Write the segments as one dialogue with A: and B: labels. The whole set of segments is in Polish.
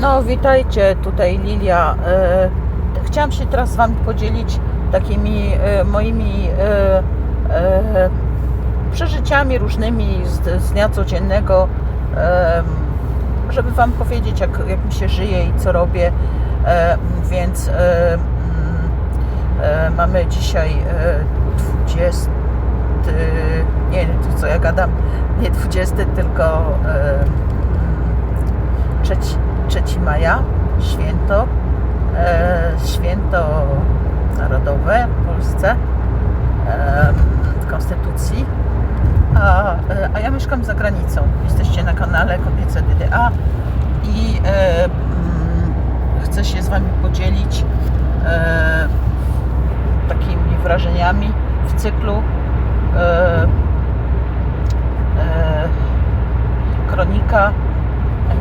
A: No, witajcie, tutaj Lilia. E, Chciałam się teraz z Wami podzielić takimi e, moimi e, przeżyciami różnymi z, dnia codziennego, żeby Wam powiedzieć, jak, jak mi się żyje i co robię. Więc mm, mamy dzisiaj e, 20. Nie, co ja gadam, nie 20, tylko e, 3, 3 maja, święto, e, święto narodowe w Polsce, e, Konstytucji, a, e, a ja mieszkam za granicą. Jesteście na kanale Kobiece DDA i e, mm, chcę się z Wami podzielić e, takimi wrażeniami w cyklu e, e, kronika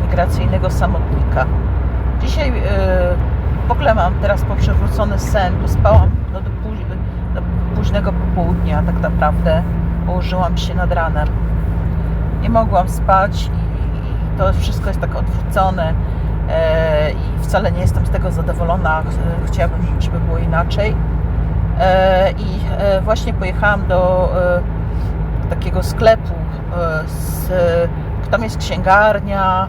A: emigracyjnego samotnika. Dzisiaj e, w ogóle mam teraz poprzewrócony sen, bo spałam no, do, póź- do późnego popołudnia tak naprawdę. Położyłam się nad ranem. Nie mogłam spać i, i to wszystko jest tak odwrócone e, i wcale nie jestem z tego zadowolona. Ch- Chciałabym, żeby było inaczej. E, I właśnie pojechałam do takiego sklepu z, tam jest księgarnia,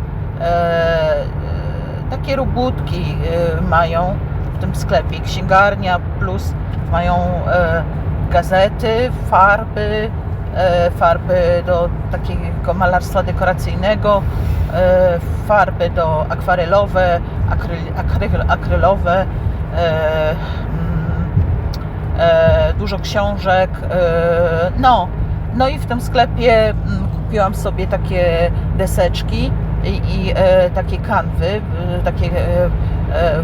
A: takie robótki e, mają w tym sklepie. Księgarnia plus mają e, gazety, farby, e, farby do takiego malarstwa dekoracyjnego, e, farby do akwarelowe, akryl, akryl, akrylowe, e, mm, e, dużo książek. E, no, no i w tym sklepie mm, kupiłam sobie takie deseczki i, i e, takie kanwy, e, takie, e, e,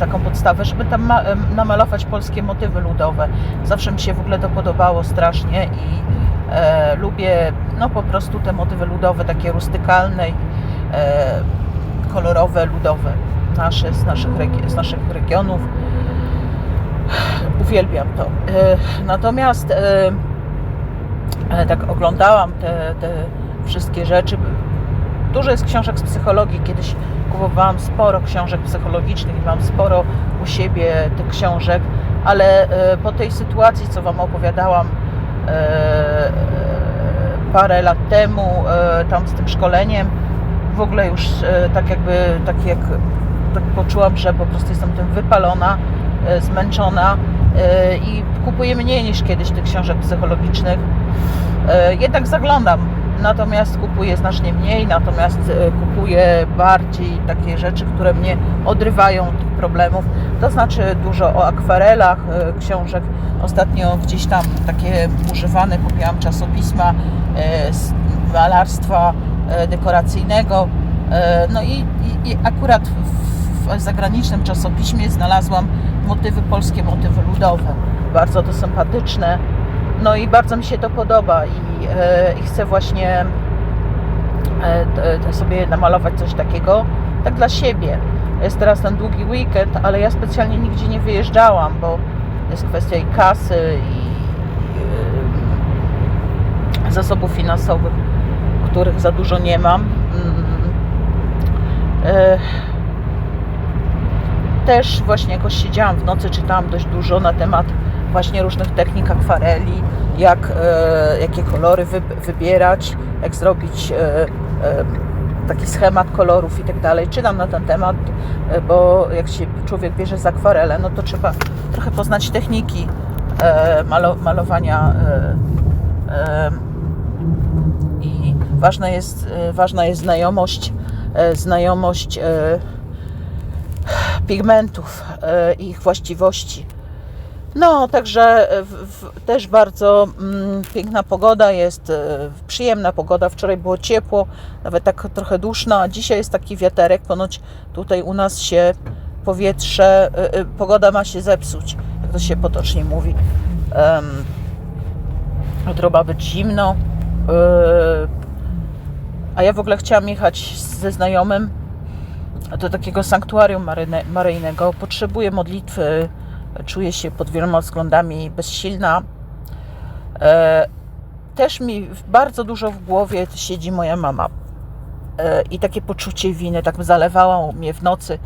A: taką podstawę, żeby tam ma, namalować polskie motywy ludowe. Zawsze mi się w ogóle to podobało strasznie i e, lubię no po prostu te motywy ludowe, takie rustykalne, e, kolorowe, ludowe nasze, z, naszych, z naszych regionów. Uwielbiam to. E, Natomiast e, e, tak oglądałam te, te wszystkie rzeczy. Dużo jest książek z psychologii. Kiedyś kupowałam sporo książek psychologicznych i mam sporo u siebie tych książek, ale e, po tej sytuacji, co Wam opowiadałam e, parę lat temu, e, tam z tym szkoleniem, w ogóle już tak jakby, tak jak tak poczułam, że po prostu jestem tym wypalona, zmęczona i kupuję mniej niż kiedyś tych książek psychologicznych. Jednak zaglądam, natomiast kupuję znacznie mniej, natomiast e, kupuję bardziej takie rzeczy, które mnie odrywają od tych problemów. To znaczy dużo o akwarelach e, książek. Ostatnio gdzieś tam takie używane kupiłam czasopisma e, z malarstwa dekoracyjnego. No i, i, i akurat w, w zagranicznym czasopiśmie znalazłam motywy polskie, motywy ludowe. Bardzo to sympatyczne. No i bardzo mi się to podoba i, e, i chcę właśnie e, t- sobie namalować coś takiego, tak dla siebie. Jest teraz ten długi weekend, ale ja specjalnie nigdzie nie wyjeżdżałam, bo jest kwestia i kasy, i e, zasobów finansowych, których za dużo nie mam. Mm. E, Też właśnie jakoś siedziałam w nocy, czytałam dość dużo na temat właśnie różnych technik akwareli, jak, e, jakie kolory wy, wybierać, jak zrobić e, e, taki schemat kolorów i tak dalej. Czytam na ten temat, bo jak się człowiek bierze za akwarelę, no to trzeba trochę poznać techniki malo, malowania i ważna jest, ważna jest znajomość, znajomość pigmentów ich właściwości. No, także e, w, w, też bardzo mm, piękna pogoda jest, e, przyjemna pogoda. Wczoraj było ciepło, nawet tak trochę duszno, a dzisiaj jest taki wiaterek. Ponoć tutaj u nas się powietrze, e, pogoda ma się zepsuć, jak to się potocznie mówi. Em, jutro ma być zimno. a ja w ogóle chciałam jechać ze znajomym do takiego sanktuarium maryne, maryjnego. Potrzebuję modlitwy, czuję się pod wieloma względami bezsilna. E, też mi bardzo dużo w głowie siedzi moja mama. e, i takie poczucie winy, tak zalewało mnie w nocy.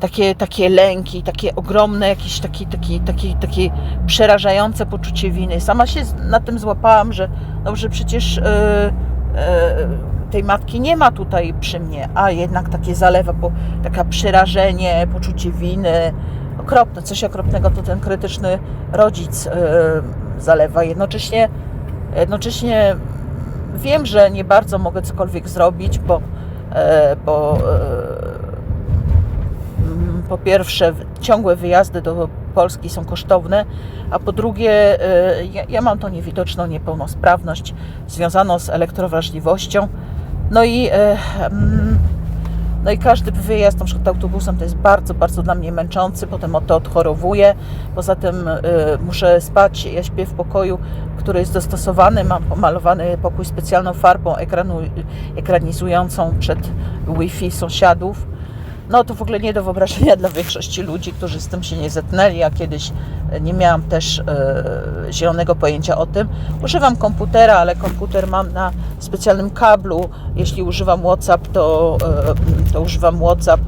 A: Takie, takie lęki, takie ogromne, jakieś takie, takie, takie, takie przerażające poczucie winy. Sama się na tym złapałam, że, że przecież e, tej matki nie ma tutaj przy mnie, a jednak takie zalewa, po, taka przerażenie, poczucie winy. Okropne, coś okropnego to ten krytyczny rodzic e, zalewa. Jednocześnie, jednocześnie wiem, że nie bardzo mogę cokolwiek zrobić, bo, e, bo e, po pierwsze ciągłe wyjazdy do Polski są kosztowne, a po drugie e, ja, ja mam tą niewidoczną niepełnosprawność związaną z elektrowrażliwością. No i, mm, no i każdy wyjazd, na przykład autobusem, to jest bardzo, bardzo dla mnie męczący, potem o to odchorowuję. Poza tym e, muszę spać, ja śpię w pokoju, który jest dostosowany, mam pomalowany pokój specjalną farbą ekranu, ekranizującą przed Wi-Fi sąsiadów. No to w ogóle nie do wyobrażenia dla większości ludzi, którzy z tym się nie zetknęli. Ja kiedyś e, nie miałam też e, zielonego pojęcia o tym. Używam komputera, ale komputer mam na specjalnym kablu. Jeśli używam WhatsApp, to, e, to używam WhatsApp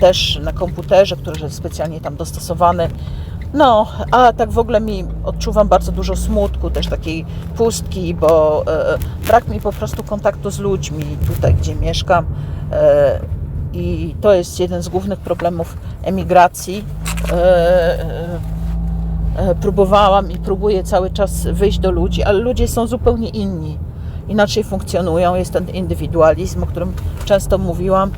A: też na komputerze, który jest specjalnie tam dostosowany. No, a tak w ogóle mi odczuwam bardzo dużo smutku, też takiej pustki, bo e, brak mi po prostu kontaktu z ludźmi tutaj, gdzie mieszkam. E, I to jest jeden z głównych problemów emigracji. E, e, e, próbowałam i próbuję cały czas wyjść do ludzi, ale ludzie są zupełnie inni. Inaczej funkcjonują, jest ten indywidualizm, o którym często mówiłam.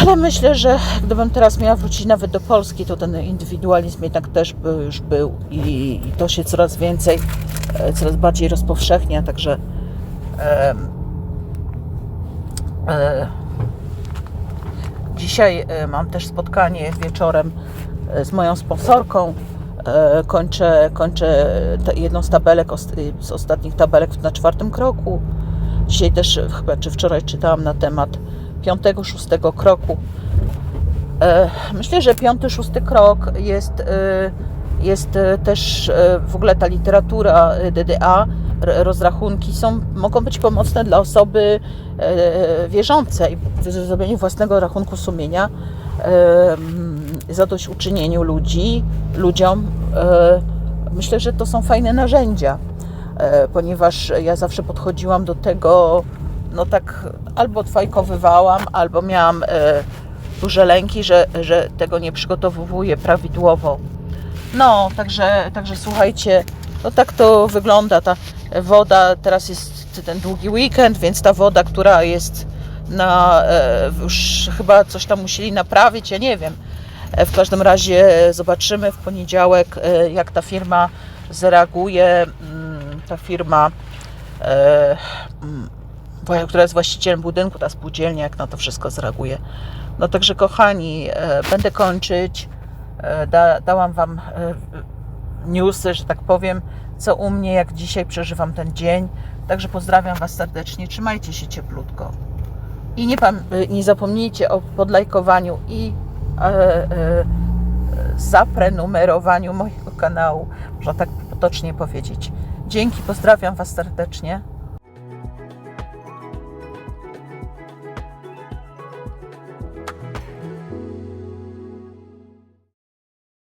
A: Ale myślę, że gdybym teraz miała wrócić nawet do Polski, to ten indywidualizm jednak też by już był i, to się coraz więcej, coraz bardziej rozpowszechnia, także e, dzisiaj e, mam też spotkanie wieczorem e, z moją sponsorką. E, Kończę, kończę jedną z tabelek, z ostatnich tabelek na czwartym kroku. Dzisiaj też chyba, czy wczoraj czytałam na temat piątego, szóstego kroku. Myślę, że piąty, szósty krok jest, jest też w ogóle ta literatura DDA, rozrachunki są, mogą być pomocne dla osoby e, wierzącej w zrobieniu własnego rachunku sumienia, e, zadośćuczynieniu ludzi, ludziom. E, Myślę, że to są fajne narzędzia, ponieważ ja zawsze podchodziłam do tego, no tak albo odfajkowywałam, albo miałam duże lęki, że, że tego nie przygotowuję prawidłowo. No, także, także słuchajcie, no tak to wygląda. Ta woda, teraz jest ten długi weekend, więc ta woda, która jest na, e, już chyba coś tam musieli naprawić, ja nie wiem. E, W każdym razie zobaczymy w poniedziałek, e, jak ta firma zareaguje. Mm, Ta firma, mm, która jest właścicielem budynku, ta spółdzielnia, jak na to wszystko zareaguje. No także kochani, będę kończyć. Da, dałam Wam newsy, że tak powiem, co u mnie, jak dzisiaj przeżywam ten dzień. Także pozdrawiam Was serdecznie, trzymajcie się cieplutko. I nie, e, nie zapomnijcie o podlajkowaniu i e, e, zaprenumerowaniu mojego kanału, można tak potocznie powiedzieć. Dzięki, pozdrawiam Was serdecznie.